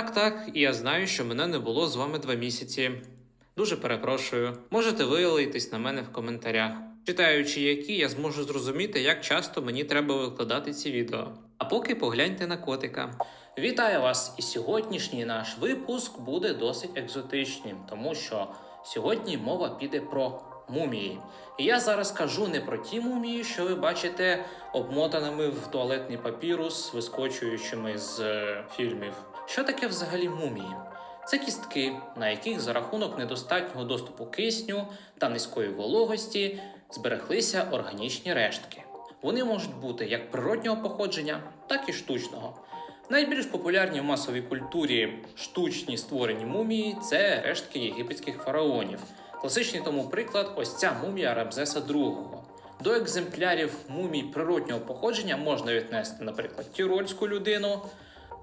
Так, так, і я знаю, що мене не було з вами два місяці. Дуже перепрошую. Можете виявитись на мене в коментарях. Читаючи які, я зможу зрозуміти, як часто мені треба викладати ці відео. А поки погляньте на котика. Вітаю вас! І сьогоднішній наш випуск буде досить екзотичним, тому що сьогодні мова піде про мумії. І я зараз кажу не про ті мумії, що ви бачите обмотаними в туалетний папірус, вискочуючими з е, фільмів. Що таке взагалі мумії? Це кістки, на яких за рахунок недостатнього доступу кисню та низької вологості збереглися органічні рештки. Вони можуть бути як природнього походження, так і штучного. Найбільш популярні в масовій культурі штучні створені мумії це рештки єгипетських фараонів. Класичний тому приклад ось ця мумія Рамзеса II. До екземплярів мумій природнього походження можна віднести, наприклад, тірольську людину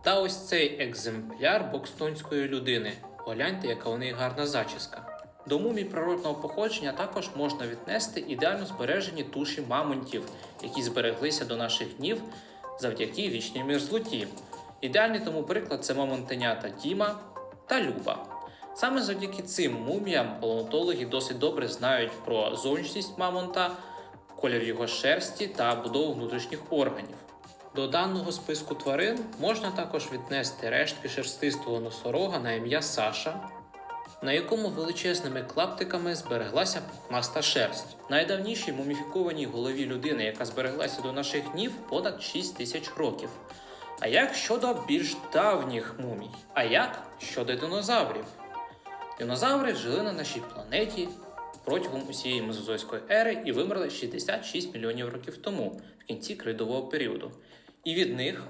та ось цей екземпляр бокстонської людини. Погляньте, яка у неї гарна зачіска. До мумій природного походження також можна віднести ідеально збережені туші мамонтів, які збереглися до наших днів завдяки вічній мерзлоті. Ідеальний тому приклад це мамонтенята Діма та Люба. Саме завдяки цим муміям палеонтологи досить добре знають про зовнішність мамонта, колір його шерсті та будову внутрішніх органів. До даного списку тварин можна також віднести рештки шерстистого носорога на ім'я Саша, на якому величезними клаптиками збереглася пухнаста шерсть. Найдавнішій муміфікованій голові людини, яка збереглася до наших днів, понад 6 тисяч років. А як щодо більш давніх мумій? А як щодо динозаврів? Динозаври жили на нашій планеті протягом усієї мезозойської ери і вимерли 66 мільйонів років тому, в кінці кридового періоду. І від них,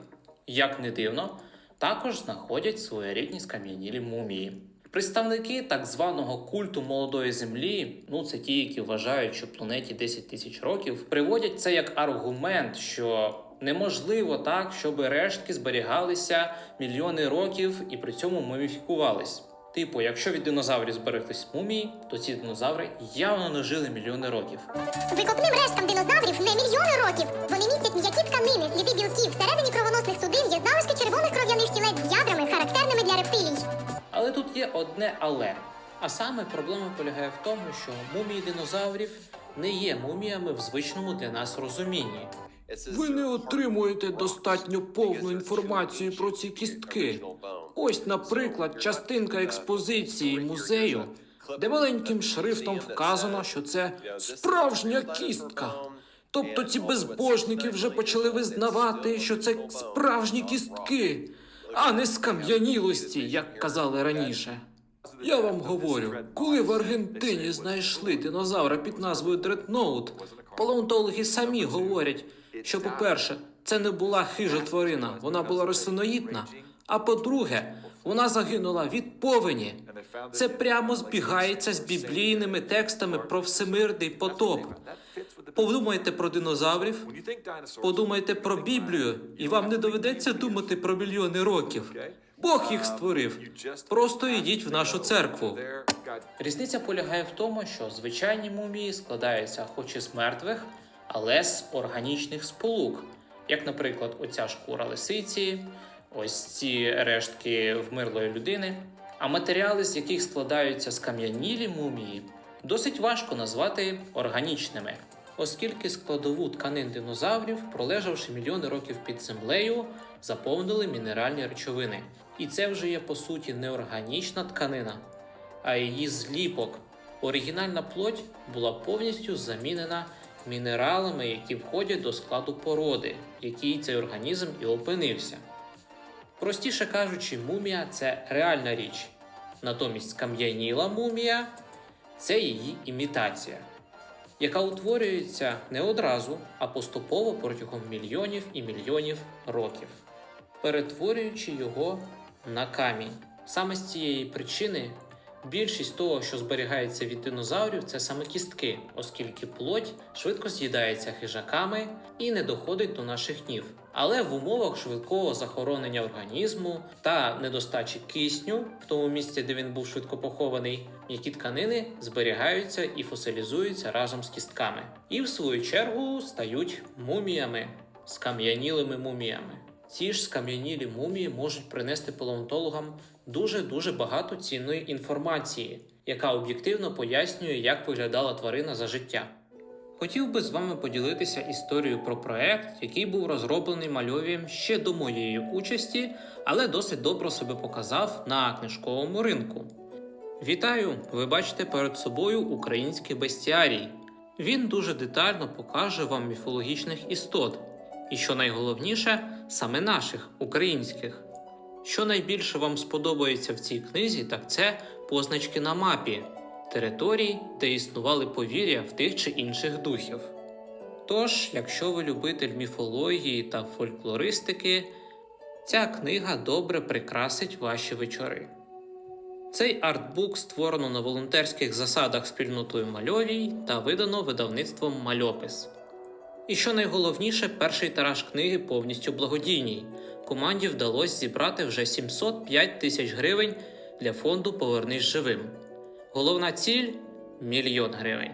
як не дивно, також знаходять своєрідні скам'янілі мумії. Представники так званого культу молодої землі, ну це ті, які вважають, що планеті 10 тисяч років, приводять це як аргумент, що неможливо так, щоб рештки зберігалися мільйони років і при цьому муміфікувались. Типу, якщо від динозаврів збереглись мумії, то ці динозаври явно не жили мільйони років. Викопним решткам динозаврів не мільйони років. Вони містять м'які тканини, сліди білків, всередині кровоносних судин є залишки червоних кров'яних тілець з ядрами, характерними для рептилій. Але тут є одне але. А саме проблема полягає в тому, що мумії динозаврів не є муміями в звичному для нас розумінні. Ви не отримуєте достатньо повну інформацію про ці кістки. Ось, наприклад, частинка експозиції музею, де маленьким шрифтом вказано, що це справжня кістка. Тобто ці безбожники вже почали визнавати, що це справжні кістки, а не скам'янілості, як казали раніше. Я вам говорю, коли в Аргентині знайшли динозавра під назвою Дредноут, палеонтологи самі говорять, що, по-перше, це не була хижа тварина, вона була рослиноїдна. А по-друге, вона загинула від повені. Це прямо збігається з біблійними текстами про всемирний потоп. Подумайте про динозаврів, подумайте про Біблію, і вам не доведеться думати про мільйони років. Бог їх створив. Просто йдіть в нашу церкву. Різниця полягає в тому, що звичайні мумії складаються хоч і з мертвих, але з органічних сполук, як, наприклад, оця шкура лисиці, ось ці рештки вмерлої людини. А матеріали, з яких складаються скам'янілі мумії, досить важко назвати органічними, оскільки складову тканин динозаврів, пролежавши мільйони років під землею, заповнили мінеральні речовини. І це вже є по суті не органічна тканина, а її зліпок. Оригінальна плоть була повністю замінена мінералами, які входять до складу породи, в якій цей організм і опинився. Простіше кажучи, мумія це реальна річ. Натомість скам'яніла мумія це її імітація, яка утворюється не одразу, а поступово протягом мільйонів і мільйонів років, перетворюючи його на камінь. Саме з цієї причини більшість того, що зберігається від динозаврів, це саме кістки, оскільки плоть швидко з'їдається хижаками і не доходить до наших днів. Але в умовах швидкого захоронення організму та недостачі кисню в тому місці, де він був швидко похований, м'які тканини зберігаються і фосилізуються разом з кістками, і в свою чергу стають муміями, скам'янілими муміями. Ці ж скам'янілі мумії можуть принести палеонтологам дуже-дуже багато цінної інформації, яка об'єктивно пояснює, як виглядала тварина за життя. Хотів би з вами поділитися історією про проект, який був розроблений мальовієм ще до моєї участі, але досить добре себе показав на книжковому ринку. Вітаю! Ви бачите перед собою український бестіарій. Він дуже детально покаже вам міфологічних істот, і що найголовніше, саме наших українських. Що найбільше вам сподобається в цій книзі, так це позначки на мапі територій, де існували повір'я в тих чи інших духів. Тож, якщо ви любитель міфології та фольклористики, ця книга добре прикрасить ваші вечори. Цей артбук створено на волонтерських засадах спільнотою Мальовій та видано видавництвом Мальопис. І що найголовніше, перший тираж книги повністю благодійний. Команді вдалося зібрати вже 705 тисяч гривень для фонду Повернись живим. Головна ціль мільйон гривень.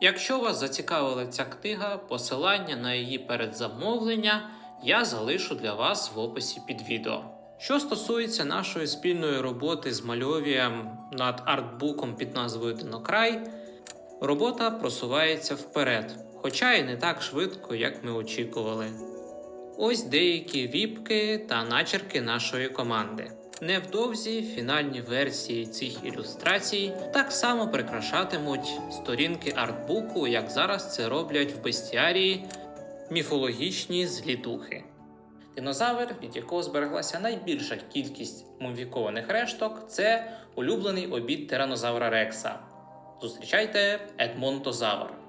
Якщо вас зацікавила ця книга, посилання на її передзамовлення я залишу для вас в описі під відео. Що стосується нашої спільної роботи з Мальовієм над артбуком під назвою Динокрай, робота просувається вперед, хоча і не так швидко, як ми очікували. Ось деякі віпки та начерки нашої команди. Невдовзі фінальні версії цих ілюстрацій так само прикрашатимуть сторінки артбуку, як зараз це роблять в бестіарії міфологічні злі духи. Динозавр, від якого збереглася найбільша кількість муміфікованих решток, це улюблений обід тиранозавра Рекса. Зустрічайте Едмонтозавр.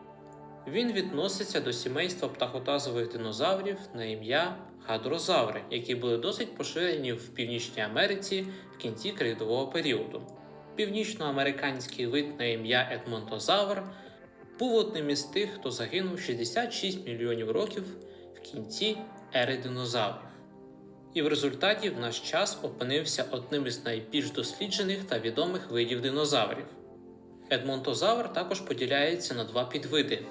Він відноситься до сімейства птахотазових динозаврів на ім'я хадрозаври, які були досить поширені в Північній Америці в кінці крейдового періоду. Північноамериканський вид на ім'я Едмонтозавр був одним із тих, хто загинув 66 мільйонів років в кінці ери динозаврів. І в результаті в наш час опинився одним із найбільш досліджених та відомих видів динозаврів. Едмонтозавр також поділяється на два підвиди: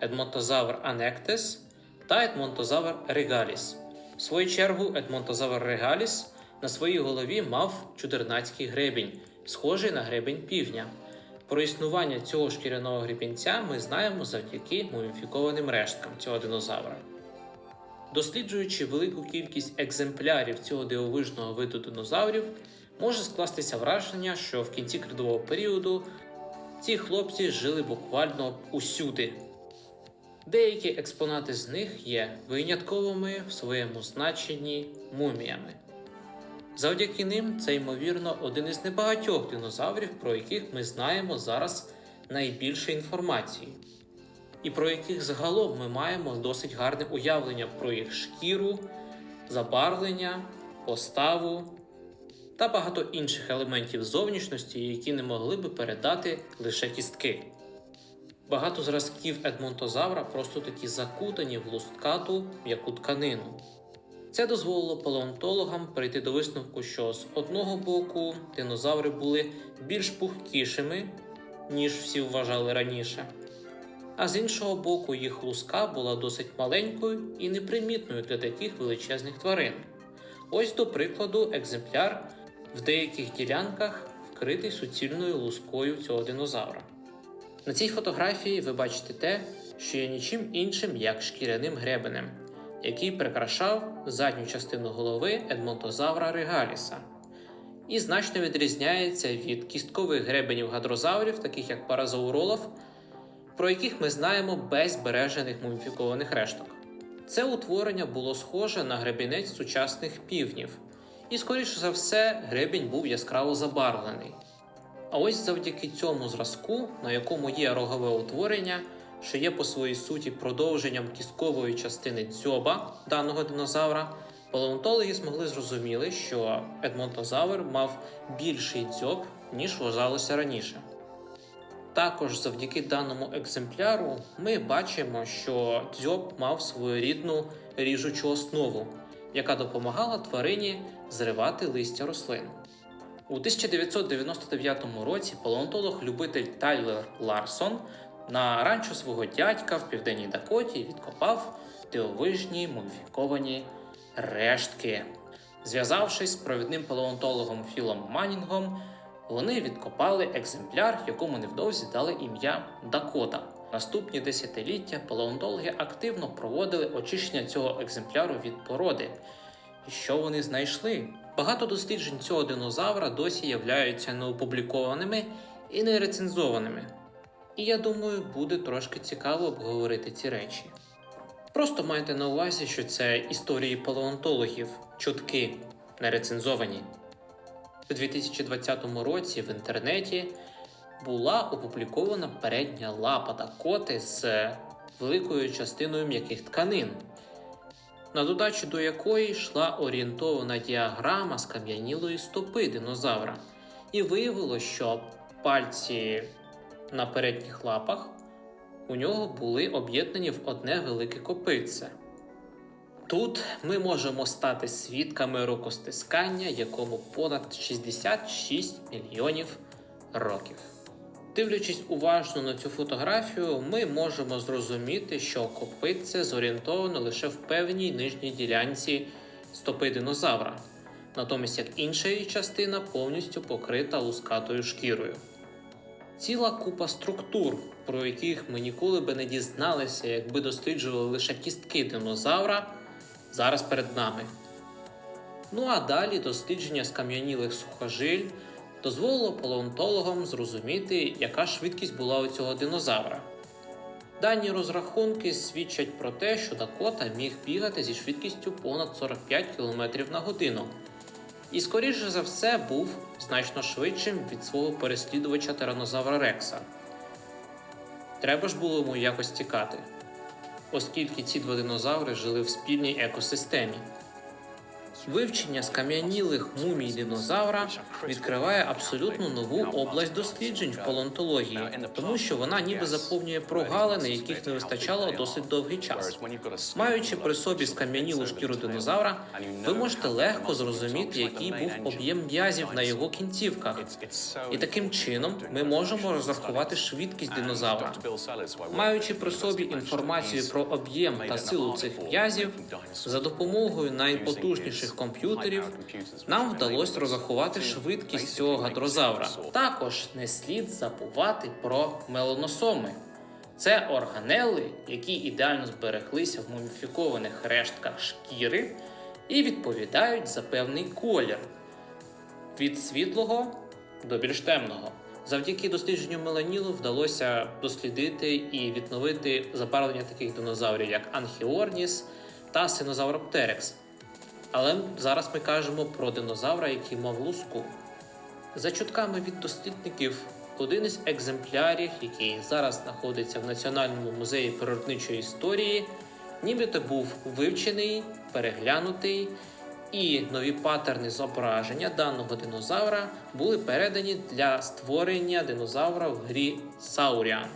Едмонтозавр анектес та Едмонтозавр регаліс. В свою чергу, Едмонтозавр регаліс на своїй голові мав чудернацький гребінь, схожий на гребень півня. Про існування цього шкіряного гребінця ми знаємо завдяки муміфікованим решткам цього динозавра. Досліджуючи велику кількість екземплярів цього дивовижного виду динозаврів, може скластися враження, що в кінці кридового періоду ці хлопці жили буквально усюди. Деякі експонати з них є винятковими в своєму значенні муміями. Завдяки ним це, ймовірно, один із небагатьох динозаврів, про яких ми знаємо зараз найбільше інформації, і про яких загалом ми маємо досить гарне уявлення про їх шкіру, забарвлення, поставу та багато інших елементів зовнішності, які не могли би передати лише кістки. Багато зразків Едмонтозавра просто таки закутані в лусткату м'яку тканину. Це дозволило палеонтологам прийти до висновку, що з одного боку динозаври були більш пухкішими, ніж всі вважали раніше, а з іншого боку, їх луска була досить маленькою і непримітною для таких величезних тварин. Ось, до прикладу, екземпляр в деяких ділянках вкритий суцільною лускою цього динозавра. На цій фотографії ви бачите те, що є нічим іншим, як шкіряним гребенем, який прикрашав задню частину голови Едмонтозавра регаліса, і значно відрізняється від кісткових гребенів гадрозаврів, таких як паразауролов, про яких ми знаємо без збережених муміфікованих решток. Це утворення було схоже на гребінець сучасних півнів, і, скоріше за все, гребінь був яскраво забарвлений. А ось завдяки цьому зразку, на якому є рогове утворення, що є по своїй суті продовженням кісткової частини дзьоба даного динозавра, палеонтологи змогли зрозуміти, що Едмонтозавр мав більший дзьоб, ніж вважалося раніше. Також завдяки даному екземпляру ми бачимо, що дзьоб мав своєрідну ріжучу основу, яка допомагала тварині зривати листя рослин. У 1999 році палеонтолог-любитель Тайлер Ларсон на ранчо свого дядька в південній Дакоті відкопав дивовижні муміфіковані рештки. Зв'язавшись з провідним палеонтологом Філом Манінгом, вони відкопали екземпляр, якому невдовзі дали ім'я Дакота. Наступні десятиліття палеонтологи активно проводили очищення цього екземпляру від породи. І що вони знайшли? Багато досліджень цього динозавра досі являються неопублікованими і нерецензованими. І я думаю, буде трошки цікаво обговорити ці речі. Просто майте на увазі, що це історії палеонтологів, чутки, нерецензовані. У 2020 році в інтернеті була опублікована передня лапа Дакоти з великою частиною м'яких тканин, на додачу до якої йшла орієнтована діаграма скам'янілої стопи динозавра, і виявилося, що пальці на передніх лапах у нього були об'єднані в одне велике копитце. Тут ми можемо стати свідками рукостискання, якому понад 66 мільйонів років. Дивлячись уважно на цю фотографію, ми можемо зрозуміти, що копитце зорієнтовано лише в певній нижній ділянці стопи динозавра, натомість як інша її частина повністю покрита лускатою шкірою. Ціла купа структур, про яких ми ніколи би не дізналися, якби досліджували лише кістки динозавра, зараз перед нами. Ну а далі дослідження скам'янілих сухожиль дозволило палеонтологам зрозуміти, яка швидкість була у цього динозавра. Дані розрахунки свідчать про те, що Дакота міг бігати зі швидкістю понад 45 км на годину, і, скоріше за все, був значно швидшим від свого переслідувача тиранозавра Рекса. Треба ж було йому якось тікати, оскільки ці два динозаври жили в спільній екосистемі. Вивчення скам'янілих мумій динозавра відкриває абсолютно нову область досліджень в палеонтології, тому що вона ніби заповнює прогалини, яких не вистачало досить довгий час. Маючи при собі скам'янілу шкіру динозавра, ви можете легко зрозуміти, який був об'єм м'язів на його кінцівках. І таким чином ми можемо розрахувати швидкість динозавра. Маючи при собі інформацію про об'єм та силу цих м'язів, за допомогою найпотужніших комп'ютерів нам вдалося розрахувати швидкість цього гадрозавра. Також не слід забувати про меланосоми. Це органели, які ідеально збереглися в муміфікованих рештках шкіри і відповідають за певний колір від світлого до більш темного. Завдяки дослідженню меланілу вдалося дослідити і відновити забарвлення таких динозаврів, як Анхіорніс та Синозавроптерекс. Але зараз ми кажемо про динозавра, який мав луску. За чутками від дослідників, один із екземплярів, який зараз знаходиться в Національному музеї природничої історії, нібито був вивчений, переглянутий, і нові паттерни зображення даного динозавра були передані для створення динозавра в грі Сауріан.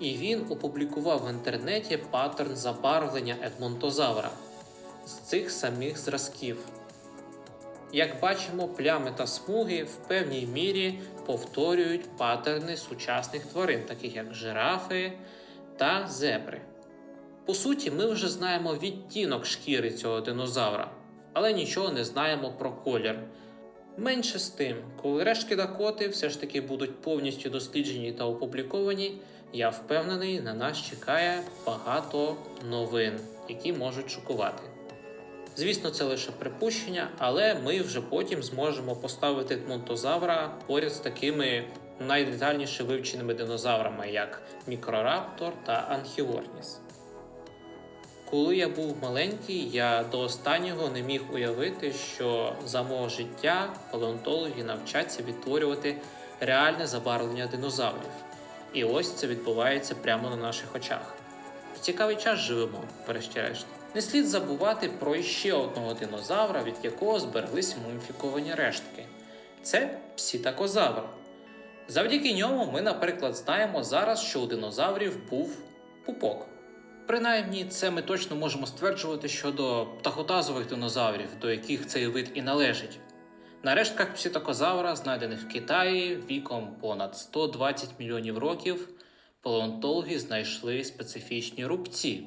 І він опублікував в інтернеті паттерн забарвлення Едмонтозавра з цих самих зразків. Як бачимо, плями та смуги в певній мірі повторюють паттерни сучасних тварин, таких як жирафи та зебри. По суті, ми вже знаємо відтінок шкіри цього динозавра, але нічого не знаємо про колір. Менше з тим, коли рештки Дакоти все ж таки будуть повністю досліджені та опубліковані, я впевнений, на нас чекає багато новин, які можуть шокувати. Звісно, це лише припущення, але ми вже потім зможемо поставити монтозавра поряд з такими найдетальніше вивченими динозаврами, як Мікрораптор та Анхіорніс. Коли я був маленький, я до останнього не міг уявити, що за мого життя палеонтологи навчаться відтворювати реальне забарвлення динозаврів. І ось це відбувається прямо на наших очах. В цікавий час живемо, врешті-решт. Не слід забувати про іще одного динозавра, від якого збереглися муміфіковані рештки. Це псітакозавр. Завдяки ньому ми, наприклад, знаємо зараз, що у динозаврів був пупок. Принаймні, це ми точно можемо стверджувати щодо птахотазових динозаврів, до яких цей вид і належить. На рештках псітокозавра, знайдених в Китаї віком понад 120 мільйонів років, палеонтологи знайшли специфічні рубці.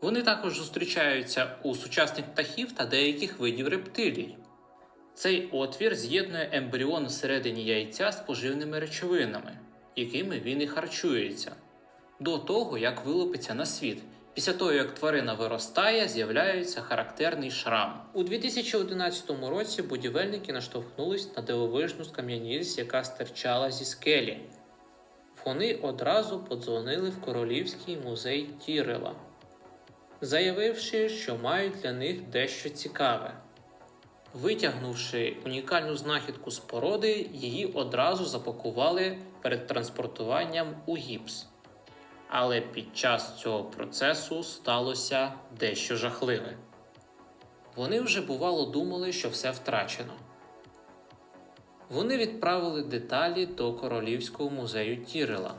Вони також зустрічаються у сучасних птахів та деяких видів рептилій. Цей отвір з'єднує ембріон всередині яйця з поживними речовинами, якими він і харчується, до того, як вилупиться на світ. Після того, як тварина виростає, з'являється характерний шрам. У 2011 році будівельники наштовхнулись на дивовижну скам'янілість, яка стирчала зі скелі. Вони одразу подзвонили в Королівський музей Тірела, заявивши, що мають для них дещо цікаве. Витягнувши унікальну знахідку з породи, її одразу запакували перед транспортуванням у гіпс. Але під час цього процесу сталося дещо жахливе. Вони вже бувало думали, що все втрачено. Вони відправили деталі до Королівського музею Тірела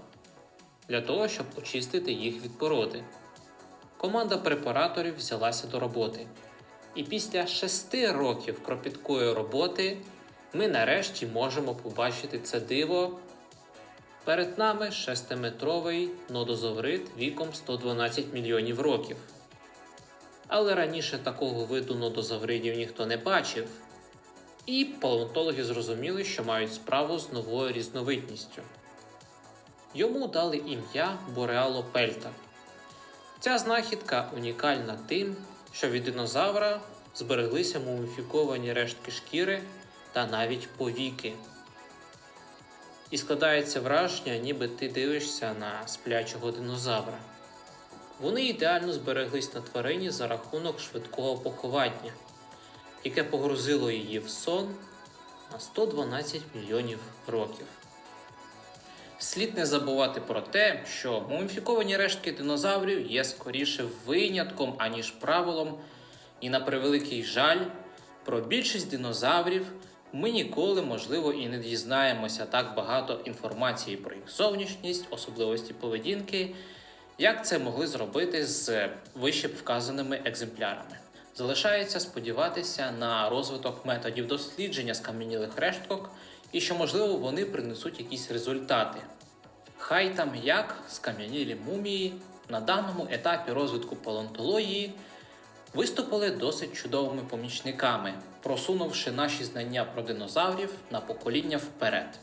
для того, щоб очистити їх від породи. Команда препараторів взялася до роботи. І після шести років кропіткої роботи ми нарешті можемо побачити це диво. Перед нами шестиметровий нодозаврит віком 112 мільйонів років. Але раніше такого виду нодозавридів ніхто не бачив, і палеонтологи зрозуміли, що мають справу з новою різновидністю. Йому дали ім'я Бореалопельта. Ця знахідка унікальна тим, що від динозавра збереглися муміфіковані рештки шкіри та навіть повіки. І складається враження, ніби ти дивишся на сплячого динозавра. Вони ідеально збереглись на тварині за рахунок швидкого поховання, яке погрузило її в сон на 112 мільйонів років. Слід не забувати про те, що муміфіковані рештки динозаврів є скоріше винятком, аніж правилом, і на превеликий жаль, про більшість динозаврів ми ніколи, можливо, і не дізнаємося так багато інформації про їх зовнішність, особливості поведінки, як це могли зробити з вище вказаними екземплярами. Залишається сподіватися на розвиток методів дослідження скам'янілих решток і що, можливо, вони принесуть якісь результати. Хай там як скам'янілі мумії на даному етапі розвитку палеонтології виступили досить чудовими помічниками, просунувши наші знання про динозаврів на покоління вперед.